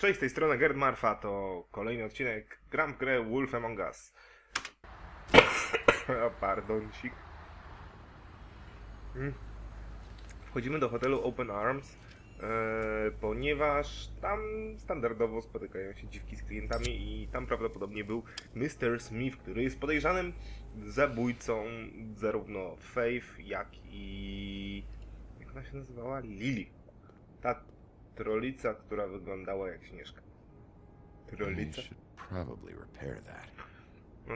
Cześć, z tej strony Gerd Marfa, to kolejny odcinek Gram w grę Wolf Among Us. A, Pardoncik. Mm. Wchodzimy do hotelu Open Arms, e, ponieważ tam standardowo spotykają się dziwki z klientami i tam prawdopodobnie był Mr. Smith, który jest podejrzanym zabójcą zarówno Faith, jak i... jak ona się nazywała? Lily. Ta trolica, która wyglądała jak Śnieżka. Trolica? probably repair that.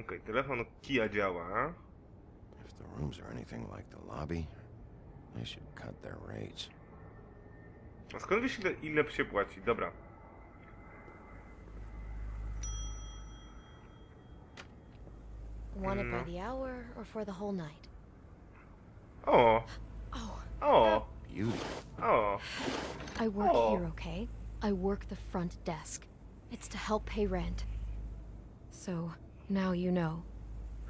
Okej, telefon Kia działa. If the rooms are anything like the lobby, they should cut their rates. A skąd wiesz ile, ile się płaci? Dobra. Want it by No. the hour or for the whole night? O! Oh, O! Beauty. O! I work Oh. here, okay? I work the front desk. It's to help pay rent. So, now you know.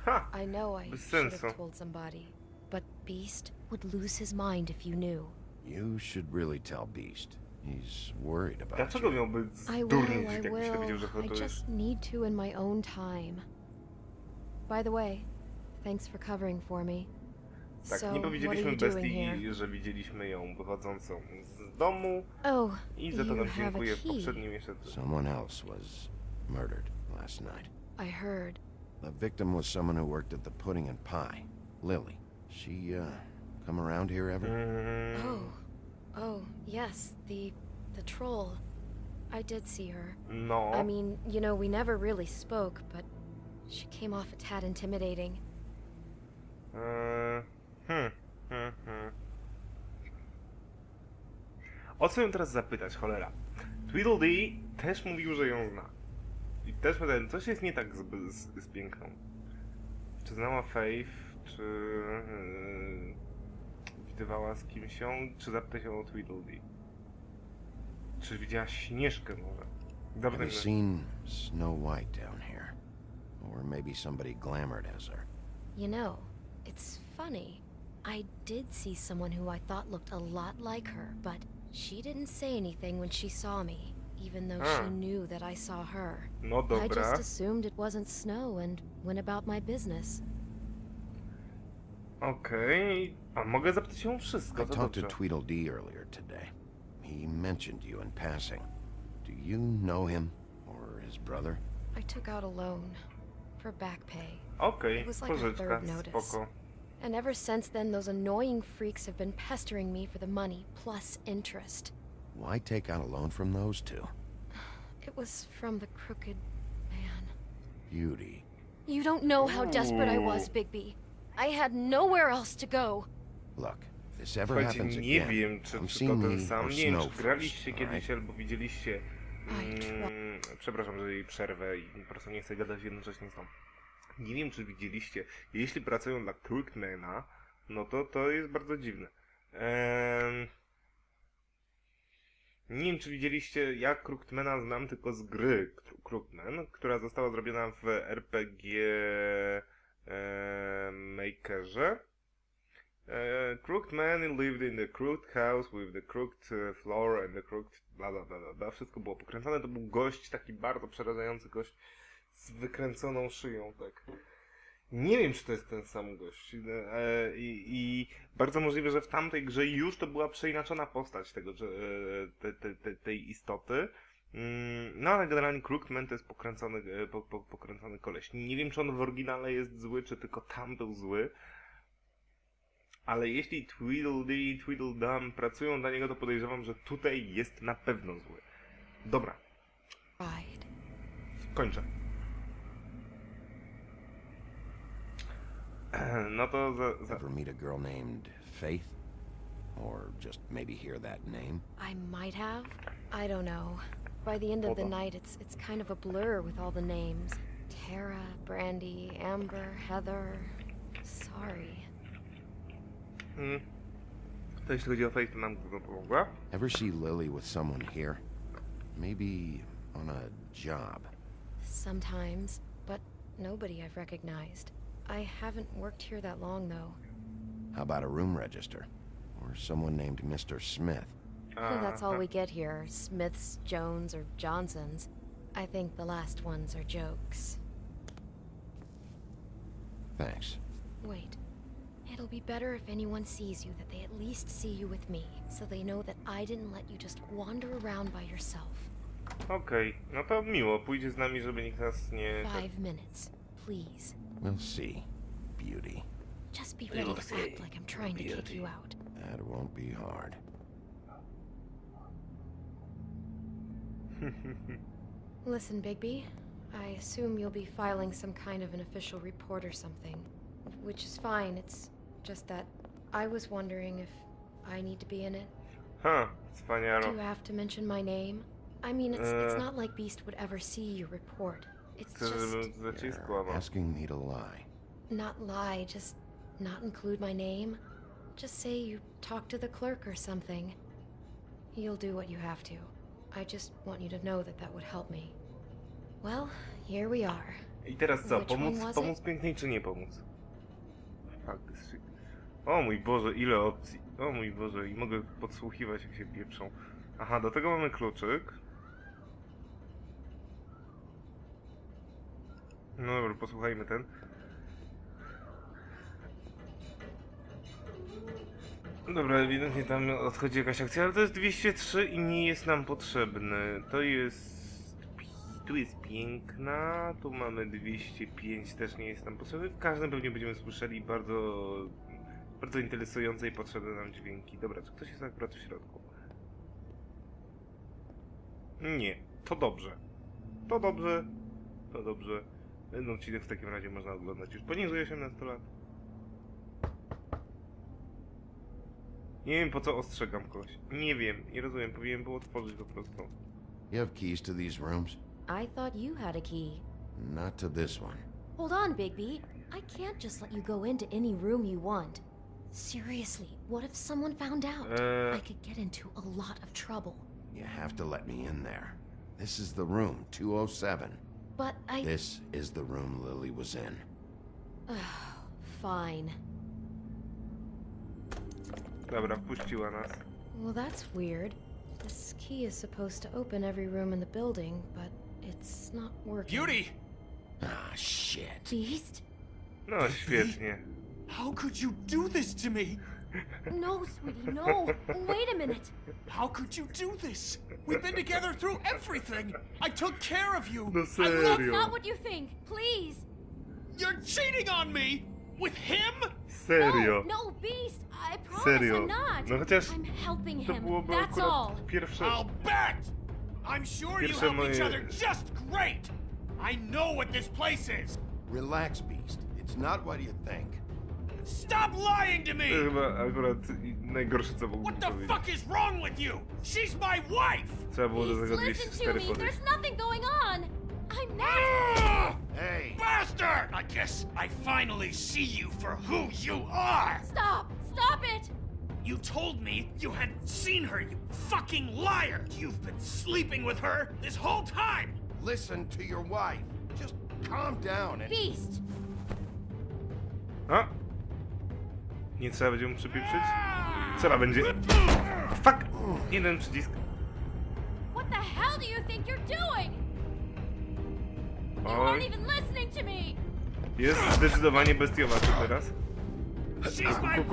Ha! I know I should have told somebody, but Beast would lose his mind if you knew. You should really tell Beast. He's worried about Dlaczego you. miałby I will, zdurnić, I jakby dowiedział, will. że to I just need to in my own time. By the way, thanks for covering for me. Tak, so, nie what are powiedzieliśmy you doing bestii, here? że widzieliśmy ją wychodzącą z domu Oh, i za to you nam have a dziękuję w key. poprzednim jeszcze... Someone else was murdered last night. I heard. The victim was someone who worked at the Pudding and Pie, Lily. She, uh, come around here ever? Mm, Oh, oh, yes, the the troll. I did see her. No. I mean, you know, we never really spoke, but she came off a tad intimidating. Hmm, hmm, hmm. O co ją teraz zapytać, cholera? Tweedledee też mówił, że ją zna. I też pytałem, coś jest nie tak z, z, z piękną. Czy znała Faith, czy yy, widywała z kimś ją, czy zapytać ją o Tweedledee? Czy widziała Śnieżkę może? Dobra, Have you seen Snow White down here? Or maybe somebody glamored as her? You know, it's funny. I did see someone who I thought looked a lot like her, but she didn't say anything when she saw me, even though Ah. she knew that I saw her. no I just assumed it wasn't snow and went about my business. Okej. A mogę zapytać ją wszystko, I to talked to. Tweedledee earlier today. He mentioned you in passing. Do you know him? Or his brother? I took out a loan for back pay. Okay, It was like a pożyczka, third notice. spoko. And ever since then, those annoying freaks have been pestering me for the money plus interest. Why take out a loan from those two? It was from the crooked man. Beauty. You don't know how desperate I was. Bigby. I had nowhere else to go. Look, if this ever happens nie again, wiem, czy, come czy see to me sam. or Nie wiem, Snow czy graliście kiedyś albo widzieliście. Mm, przepraszam, że jej przerwę i po prostu nie chcę gadać jednocześnie z tą. Nie wiem, czy widzieliście. Jeśli pracują dla Crookmana, no to to jest bardzo dziwne. Ehm... Nie wiem, czy widzieliście, ja Crookmana znam tylko z gry Kru- Crookman, która została zrobiona w RPG e, Makerze. Uh, crooked man lived in the crooked house with the crooked uh, floor and the crooked bla bla bla bla. Wszystko było pokręcone. To był gość, taki bardzo przerażający gość z wykręconą szyją, tak. Nie wiem, czy to jest ten sam gość. E, i, I bardzo możliwe, że w tamtej grze już to była przeinaczona postać tego, że, e, te, te, te, tej istoty. Mm, No ale generalnie Crooked Man to jest pokręcony, e, po, po, pokręcony koleś. Nie wiem, czy on w oryginale jest zły, czy tylko tam był zły. Ale jeśli Tweedledee i Tweedledum pracują dla niego, to podejrzewam, że tutaj jest na pewno zły. Dobra, kończę. No to za, za... Ever meet a girl named Faith? Or just maybe hear that name? I might have. I don't know. By the end of the Hold on. night, it's it's kind of a blur with all the names. Tara, Brandy, Amber, Heather. Sorry. Hmm. To jeśli chodzi o to nam to. Ever see Lily with someone here? Maybe on a job. Sometimes, but nobody I've recognized. I haven't worked here that long, though. How about a room register? Or someone named Mr. Smith? Uh, that's all Aha. we get here Smiths, Jones, or Johnsons. I think the last ones are jokes. Thanks. Wait. It'll be better if anyone sees you that they at least see you with me, so they know that I didn't let you just wander around by yourself. Okej, no to miło. Pójdzie z nami, żeby nikt nas nie... Five minutes, please. We'll see. Beauty. Just be ready to act like I'm trying to kick you out. That won't be hard. Listen, Bigby. I assume you'll be filing some kind of an official report or something. Which is fine, it's just that I was wondering if I need to be in it. Ha, Do wspaniale. you have to mention my name? I mean, it's, it's Uh. not like Beast would ever see your report. It's just łamał. asking me to lie. not lie, just not include my name. Just say you talked to the clerk or something. You'll do what you have to. I just want you to know that that would help me. Well, here we are. I teraz co? Which one Pomóc, was pomóc pięknej czy nie pomóc? O mój Boże, ile opcji. O mój Boże, i mogę podsłuchiwać jak się pieprzą. Aha, do tego mamy kluczyk. No dobra, posłuchajmy ten. Dobra, ewidentnie tam odchodzi jakaś akcja, ale to jest 203 i nie jest nam potrzebny. To jest... Tu jest piękna, tu mamy 205, też nie jest nam potrzebny. W każdym pewnie będziemy słyszeli bardzo... bardzo interesujące i potrzebne nam dźwięki. Dobra, czy ktoś jest akurat w środku? Nie, to dobrze. To dobrze. To dobrze. Ten odcinek w takim razie można oglądać już poniżej 18 lat. Nie wiem po co ostrzegam kogoś. Nie wiem, nie rozumiem, powinienem było otworzyć po prostu. You have keys to these rooms? I thought you had a key. Not to this one. Hold on, Bigby. I can't just let you go into any room you want. Seriously, what if someone found out? Uh. I could get into a lot of trouble. You have to let me in there. This is the room, 207. But I. This is the room Lily was in. Fine. Dobra, wpuściła nas. Well, that's weird. This key is supposed to open every room in the building, but it's not working. Beauty! Ah, shit. Beast? No, świetnie. How could you do this to me? No, sweetie, no. Wait a minute. How could you do this? We've been together through everything. I took care of you. No I serio. Not what you think. Please. You're cheating on me with him. Serio. No, no, Beast. I promise Serio. I'm not. No chociaż I'm helping to him. byłoby That's all. pierwsze... I'll bet. I'm sure you Pierwsze help each moje- other just great. I know what this place is. Relax, Beast. It's not what you think. Stop lying to To me. chyba akurat najgorsze co mógłbym What the powiedzieć. fuck is wrong with you? She's my wife. Trzeba było do Beast, tego listen to me. podejść. There's nothing going on. I'm not. Ah! Hey! Bastard! I guess I finally see you for who you are! Stop. Stop it. You told me you had seen her, you fucking liar! You've been sleeping with her this whole time! Listen to your wife. Just calm down and. Beast. A? Nie trzeba będzie mu przypieprzyć? Trzeba będzie. Fuck! Jeden przycisk. What the hell do you think you're doing? You Oj, aren't even listening to me. jest zdecydowanie bestiowaty teraz. She's my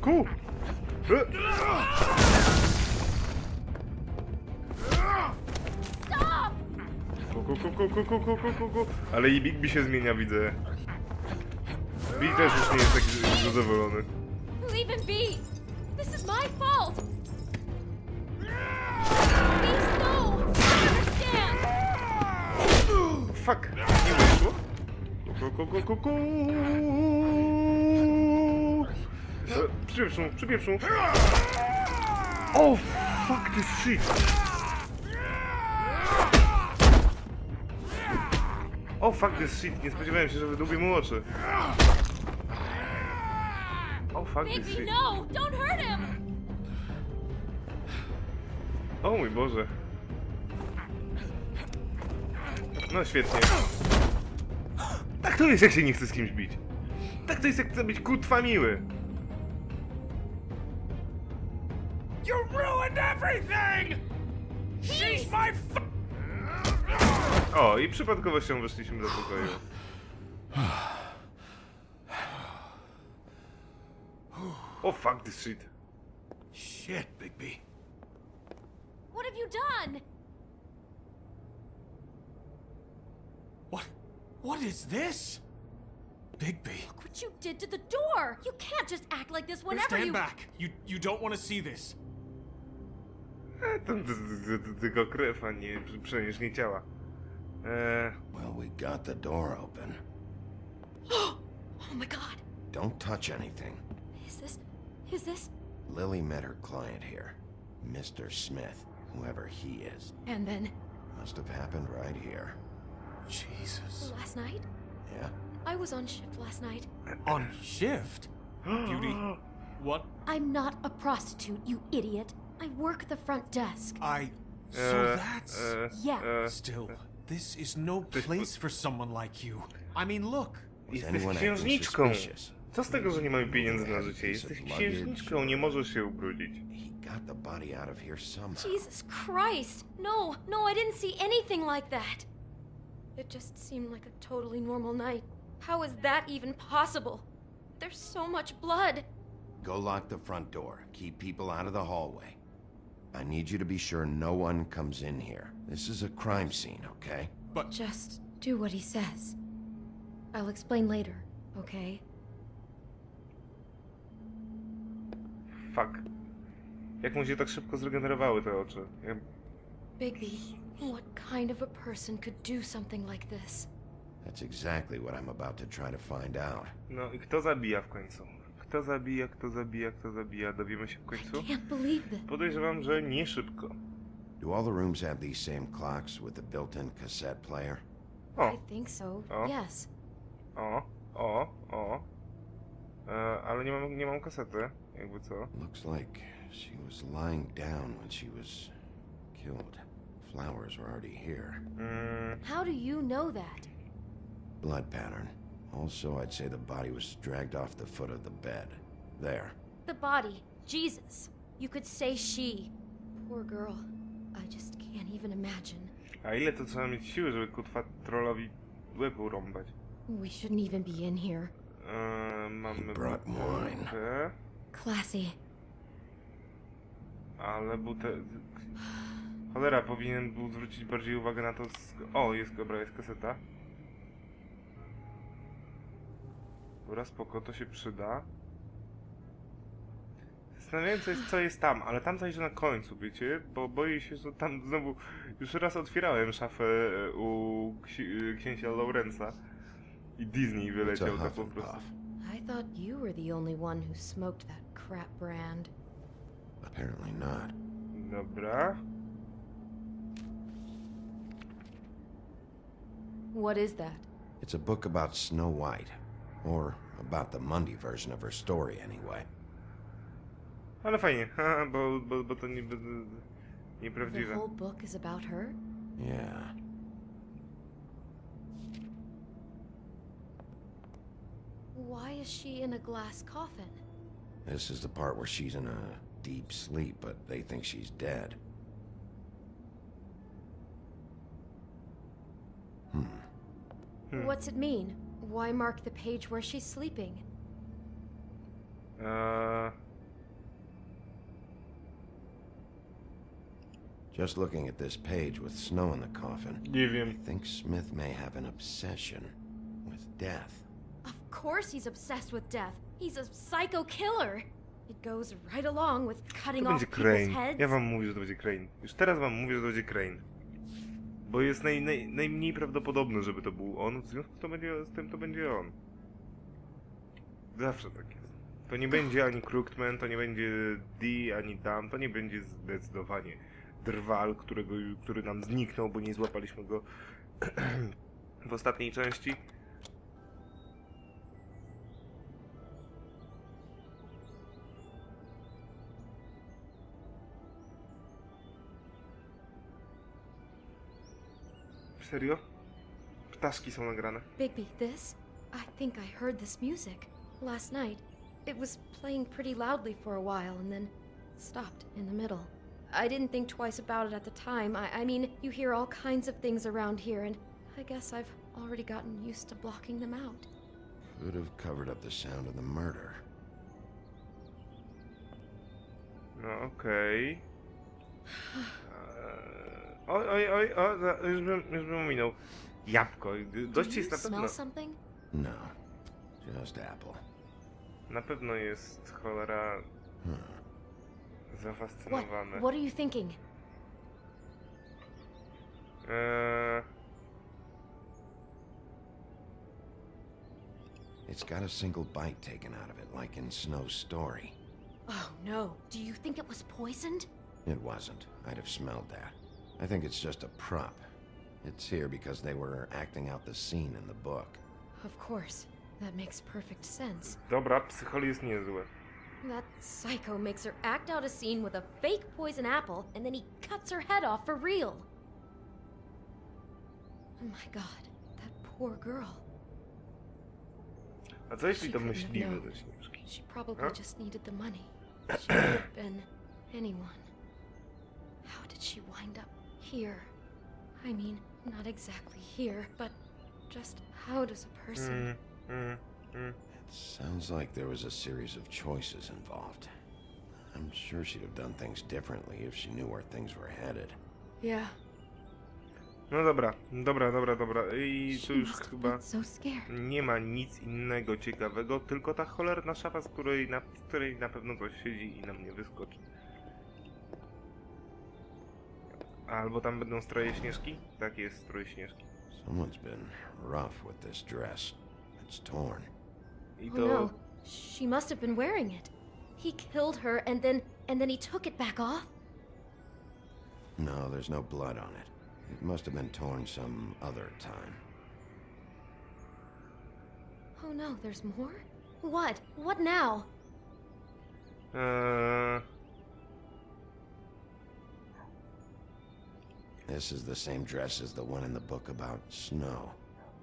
Ku, ku, Ku, ku, ku, ku, ku, ku, ku, ku, ku, ku. Ale i Bigby się zmienia, widzę. Big też już nie jest taki zadowolony. Leave him be. This is my fault. Beast, no. I understand. Fuck! Nie wyszło? Ku, ku, ku, ku, ku. E, Przypieprz mu, przypieprz mu. Oh, fuck this shit! Oh, fuck this shit, nie spodziewałem się, że wydłubię mu oczy. Oh, fuck this shit. no. Don't hurt him. O mój Boże. No świetnie. Tak to jest, jak się nie chce z kimś bić. Tak to jest jak chce być kutwa miły. You ruined everything! She's my f- O, i przypadkowością weszliśmy do pokoju. O fuck this shit. Shit, Bigby. What have you done? What? What is this? Bigby. Look what you did to the door! You can't just act like this whenever Stand you- back. You you don't want to see this. E, tylko krew, a nie przy- przecież nie ciała. E, Well, we got the door open. Oh my god. Don't touch anything. Is this... Is this... Lily met her client here, Mr. Smith, whoever he is. And then, Must have happened right here. Jesus. last night? Yeah? I was on shift last night. On shift. Beauty. What? I'm not a prostitute, you idiot. I work the front desk. I. So e, that's. e, Yeah. e, Still, this is no place for someone like you. I mean, look. Was Jesteś anyone acting księżniczką. suspicious? Co z tego, że nie mamy pieniędzy na życie? Jesteś księżniczką, nie możesz się ubrudzić. He got the body out of here somehow. Jesus Christ! No, no, I didn't see anything like that. It just seemed like a totally normal night. How is that even possible? There's so much blood. Go lock the front door. Keep people out of the hallway. I need you to be sure no one comes in here. This is a crime scene, okay? But- Just do what he says. I'll explain later, okay? Fuck. Jak mu się tak szybko zregenerowały te oczy? Ja... Bigby, what kind of a person could do something like this? That's exactly what I'm about to try to find out. No i kto zabija w końcu? Kto zabija, kto zabija, kto zabija? Dowiemy się w końcu? Can't believe this. Podejrzewam, że nie szybko. Do all the rooms have these same clocks with the built-in cassette player? O, I think so. Oh. Yes. o, o, o. E, ale nie mam, nie mam kasety, jakby co. Looks like she was lying down when she was killed. Flowers were already here. Mm, How do you know that? Blood pattern. Also, I'd say the body was dragged off the foot of the bed. There. The body. Jesus. You could say she. Poor girl. I just can't even imagine. a ile to trzeba mieć siły, żeby kutwa trollowi łeb urąbać? We shouldn't even be in here. E, mamy brought wine. butelkę, Classy. ale bute... Cholera, powinien był zwrócić bardziej uwagę na to... O, jest, dobra, jest kaseta. Dobra, spoko, to się przyda. Zastanawiam się, co jest tam, ale tam zajrzę na końcu, wiecie? Bo boję się, że tam znowu... Już raz otwierałem szafę e, u ksi- e, księcia Laurensa i Disney wyleciał tak huff po prostu. I thought you were the only one who smoked that crap brand. Apparently not. Dobra. What is that? It's a book about Snow White. Or about the Monday version of her story, anyway. Ale fajnie, haha, bo, bo, bo to niby The nieprawdziwe. whole book is about her? Yeah. Why is she in a glass coffin? This is the part where she's in a deep sleep, but they think she's dead. Hmm. What's it mean? Why mark the page where she's sleeping? Eee, Just looking at this page with snow in the coffin, nie I think Smith may have an obsession with death. Of course he's obsessed with death. He's a psycho killer. It goes right along with cutting To off będzie people's Crane. heads. Ja wam mówię, że to będzie Crane. Już teraz wam mówię, że to będzie Crane. Bo jest naj, naj, najmniej prawdopodobne, żeby to był on, w związku to będzie, z tym to będzie on. Zawsze tak jest. To nie będzie ani Crooked to nie będzie D, ani Dam, to nie będzie zdecydowanie Drwal, którego, który nam zniknął, bo nie złapaliśmy go w ostatniej części. Serio? Ptaszki są nagrane. Bigby, this? I think I heard this music. last night. It was playing pretty loudly for a while and then stopped in the middle. I didn't think twice about it at the time. I, I mean, you hear all kinds of things around here, and I guess I've already gotten used to blocking them out. Could have covered up the sound of the murder. No okej. Eee, Oj, oj, oj, o, za- już bym, już bym ominął. Jabłko. Gość Do jest na pewno, smell something? No, just apple. na pewno jest cholera What? zafascynowany. What are you thinking? Eee, It's got a single bite taken out of it, like in Snow's story. Oh no. Do you think it was poisoned? It wasn't. I'd have smelled that. I think it's just a prop. It's here because they were acting out the scene in the book. Of course. That makes perfect sense. dobra, psychol jest niezły. That psycho makes her act out a scene with a fake poison apple, and then he cuts her head off for real. Oh my god, that poor girl. A co jeśli She to couldn't have myśliwy ze Śnieżki? She probably Huh? just needed the money. She could have been anyone. How did she wind up here? I mean, not exactly here, but just how does a person. Mm, mm, mm. It sounds like there was a series of choices involved. I'm sure she'd have done things differently if she knew where things were headed. Yeah. No dobra, dobra, dobra, dobra. I tu już chyba nie ma nic innego ciekawego, tylko ta cholerna szafa, z której na, której na pewno coś siedzi i na mnie wyskoczy. Albo tam będą stroje śnieżki? Tak jest, stroje śnieżki. Someone's been rough with this dress. It's torn. I Oh to... no, she must have been wearing it. He killed her and then and then he took it back off? No, there's no blood on it. It must have been torn some other time. Oh no, there's more? What? What now? Eee, This is the same dress as the one in the book about snow.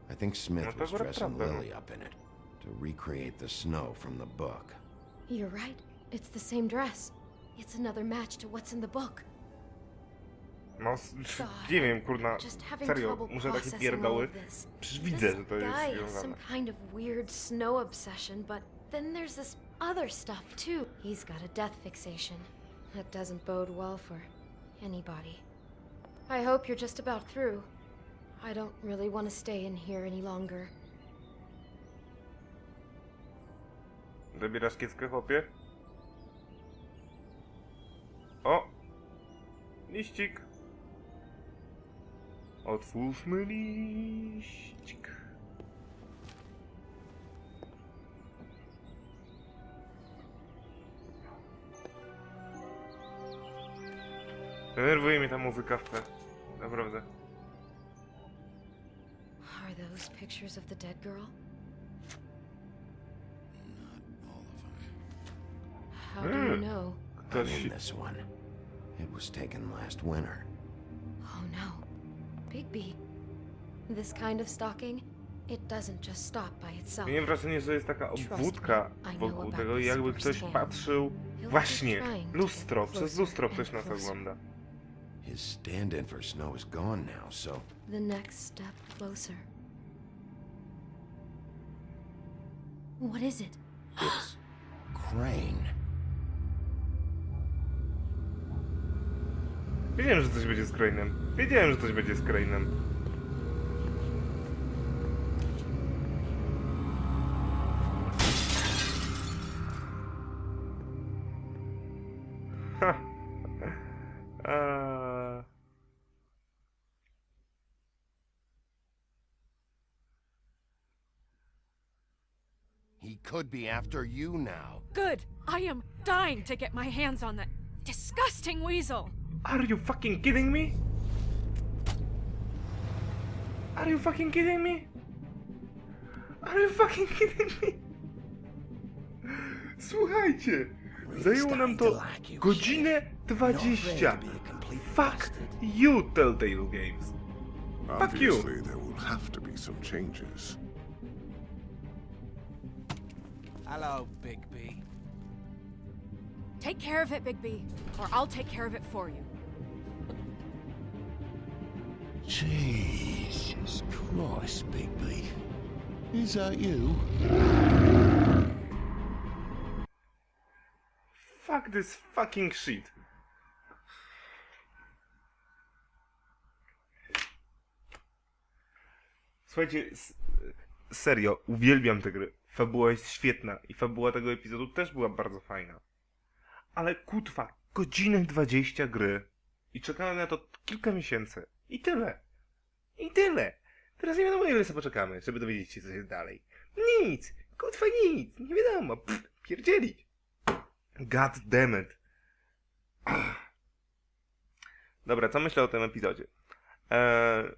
I think Smith was dressing. Lily up in it to recreate the snow from the book. You're right. It's the same dress. It's another match to what's in the book. no, s- God, nie wiem, kurna, Just having serio, trouble muszę takie processing all pierdoły. of this. Przecież widzę, że to jest some kind of weird snow obsession, but then there's this other stuff too. He's got a death fixation. That doesn't bode well for anybody. I hope you're just about through. I don't really want to stay in here any longer. Kieckę, chłopie? O! Liścik! Otwórzmy liścik. Denerwuje mnie ta tle. Naprawdę. Are those pictures of the dead girl? All of them. How do you Hmm. know? I'm Ktoś... in this one. It was taken last winter. Oh no. Bigby. This kind of stalking, it doesn't just stop by itself. Miałem wrażenie, że jest taka obwódka wokół tego i jakby ktoś patrzył... Właśnie! Lustro! Przez lustro ktoś nas ogląda. His stand-in for snow is gone now, so The next step closer. What is it? it's Crane. Wiedziałem, że coś będzie z Crane'em. Wiedziałem, że coś będzie z Crane'em. Could be after you now. Good. I am dying to get my hands on that disgusting weasel. Are you fucking kidding me? Are you fucking kidding me? Are you fucking kidding me? Słuchajcie, zajęło nam to godzinę 20. Fuck you, Telltale Games. Fuck you. Obviously, there will have to be some changes. Hello, Bigby. Take care of it, Bigby, or I'll take care of it for you. Jesus Christ, Bigby. Is that you? Fuck this fucking shit. Słuchajcie, s- serio, uwielbiam te gry. Fabuła jest świetna i fabuła tego epizodu też była bardzo fajna. Ale kutwa, godzinę 20 gry i czekałem na to kilka miesięcy. I tyle. I tyle. Teraz nie wiadomo ile sobie poczekamy, żeby dowiedzieć się co jest dalej. Nic, kutwa nic, nie wiadomo, Pff, pierdzielić. God damn it. Ach. Dobra, co myślę o tym epizodzie? Eee,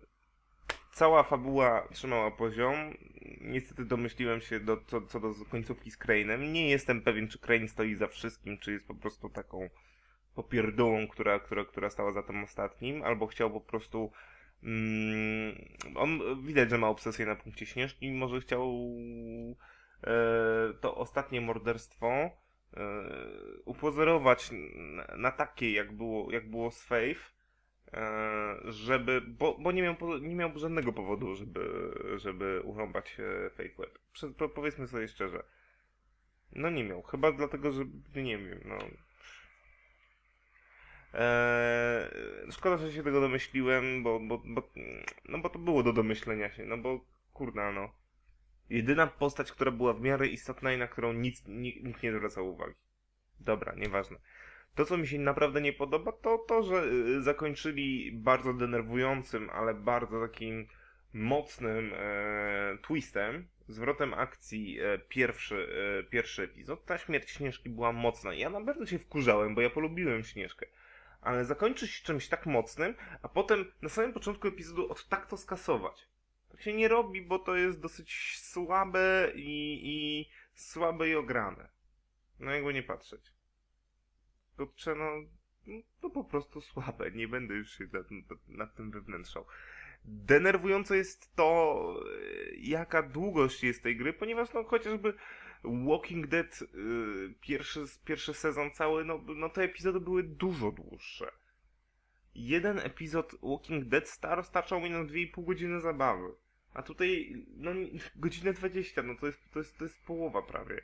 cała fabuła trzymała poziom. Niestety domyśliłem się do, co, co do końcówki z Crane'em. Nie jestem pewien, czy Crane stoi za wszystkim, czy jest po prostu taką popierdółą, która, która, która stała za tym ostatnim, albo chciał po prostu mm, on widać, że ma obsesję na punkcie Śnieżki, może chciał e, to ostatnie morderstwo e, upozorować na, na takie, jak było, jak było z Faith, żeby, bo, bo nie, miał, nie miał żadnego powodu, żeby, żeby urąbać e, Faith Web. Prze, po, powiedzmy sobie szczerze. No nie miał, chyba dlatego, że nie wiem, no. Eee, szkoda, że się tego domyśliłem, bo, bo, bo, no bo to było do domyślenia się, no bo kurna, no. Jedyna postać, która była w miarę istotna i na którą nic, nikt, nikt nie zwracał uwagi. Dobra, nieważne. To, co mi się naprawdę nie podoba, to to, że y, zakończyli bardzo denerwującym, ale bardzo takim mocnym e, twistem, zwrotem akcji e, pierwszy, e, pierwszy epizod. Ta śmierć Śnieżki była mocna. Ja naprawdę się wkurzałem, bo ja polubiłem Śnieżkę. Ale zakończyć czymś tak mocnym, a potem na samym początku epizodu od tak to skasować. Tak się nie robi, bo to jest dosyć słabe i, i słabe i ograne. No jakby nie patrzeć. Kurczę, no, no to po prostu słabe. Nie będę już się nad, nad tym wewnętrzał. Denerwujące jest to, e, jaka długość jest tej gry, ponieważ no chociażby Walking Dead y, pierwszy, pierwszy sezon cały, no, no te epizody były dużo dłuższe. Jeden epizod Walking Dead star starczał mi na 2,5 godziny zabawy. A tutaj, no, godzinę 20, no to jest, to jest, to jest połowa prawie.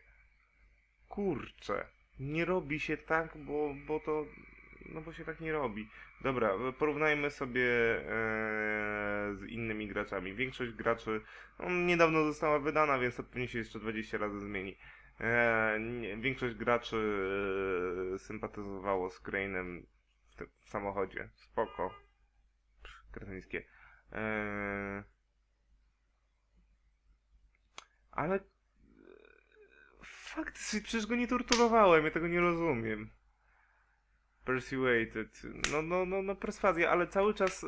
Kurczę. Nie robi się tak, bo, bo to, no bo się tak nie robi. Dobra, porównajmy sobie e, z innymi graczami. Większość graczy no, niedawno została wydana, więc to pewnie się jeszcze 20 razy zmieni. E, nie, większość graczy e, sympatyzowało z Crane'em w, w samochodzie. Spoko. Kretyńskie. E, ale fakt, przecież go nie torturowałem, ja tego nie rozumiem. Persuaded. No, no, no, no perswazja, ale cały czas, e,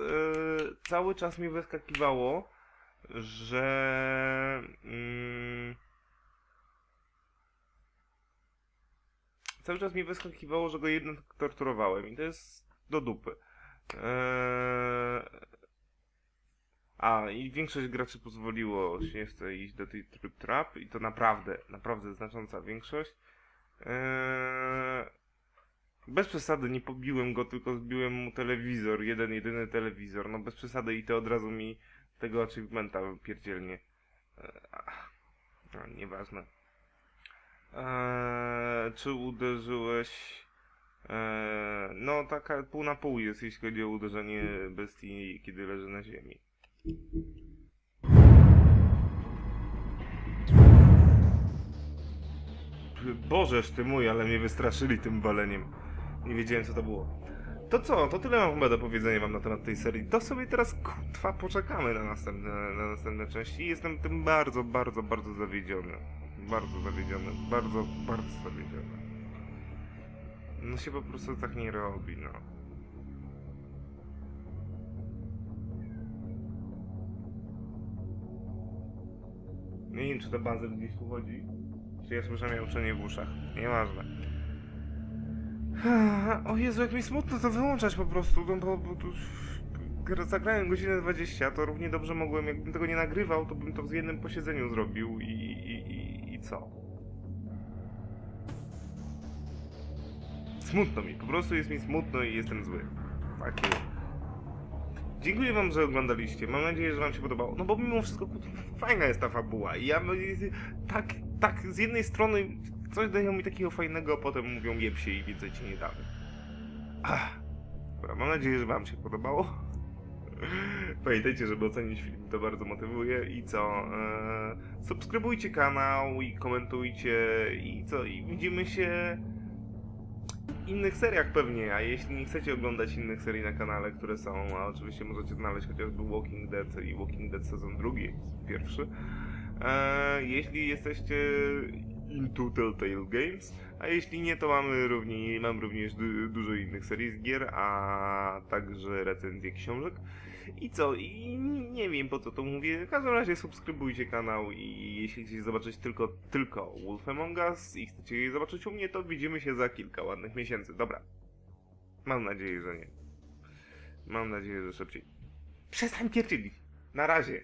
cały czas mi wyskakiwało, że mm, cały czas mi wyskakiwało, że go jednak torturowałem i to jest do dupy. Eee, a, i większość graczy pozwoliło śnieżce iść do tej tryb trap i to naprawdę, naprawdę znacząca większość. Eee, bez przesady nie pobiłem go, tylko zbiłem mu telewizor, jeden, jedyny telewizor. No bez przesady i to od razu mi tego achievementa pierdzielnie. No, nieważne. Eee, czy uderzyłeś... Eee, no taka pół na pół jest, jeśli chodzi o uderzenie bestii, kiedy leży na ziemi. Bożeż ty mój, ale mnie wystraszyli tym waleniem. Nie wiedziałem co to było. To co? To tyle mam chyba do powiedzenia wam na temat tej serii. To sobie teraz kutwa poczekamy na następne, na następne części. Jestem tym bardzo, bardzo, bardzo zawiedziony. Bardzo zawiedziony. Bardzo, bardzo zawiedziony. No się po prostu tak nie robi, no. Nie wiem, czy do bazy gdzieś tu chodzi. Czy ja słyszę miauczenie w uszach. Nieważne. O Jezu, jak mi smutno to wyłączać po prostu, no bo, bo tu zagrałem godzinę 20, to równie dobrze mogłem, jakbym tego nie nagrywał, to bym to w jednym posiedzeniu zrobił i, i, i, i co? Smutno mi, po prostu jest mi smutno i jestem zły. Takie. Dziękuję wam, że oglądaliście. Mam nadzieję, że wam się podobało. No bo mimo wszystko fajna jest ta fabuła. I ja tak, tak z jednej strony coś dają mi takiego fajnego, a potem mówią jeb się i więcej ci nie damy. Ach. Dobra, mam nadzieję, że wam się podobało. Pamiętajcie, żeby ocenić film, to bardzo motywuje. I co? Eee, subskrybujcie kanał i komentujcie i co? I widzimy się innych seriach pewnie, a jeśli nie chcecie oglądać innych serii na kanale, które są, a oczywiście możecie znaleźć chociażby Walking Dead i Walking Dead sezon drugi, pierwszy. Eee, jeśli jesteście into Telltale Games, a jeśli nie, to mamy równie, mam również du dużo innych serii z gier, a także recenzje książek. I co? I nie wiem po co to mówię. W każdym razie subskrybujcie kanał i jeśli chcecie zobaczyć tylko, tylko Wolf Among Us i chcecie zobaczyć u mnie, to widzimy się za kilka ładnych miesięcy. Dobra. Mam nadzieję, że nie. Mam nadzieję, że szybciej. Przestań pierdzielić. Na razie.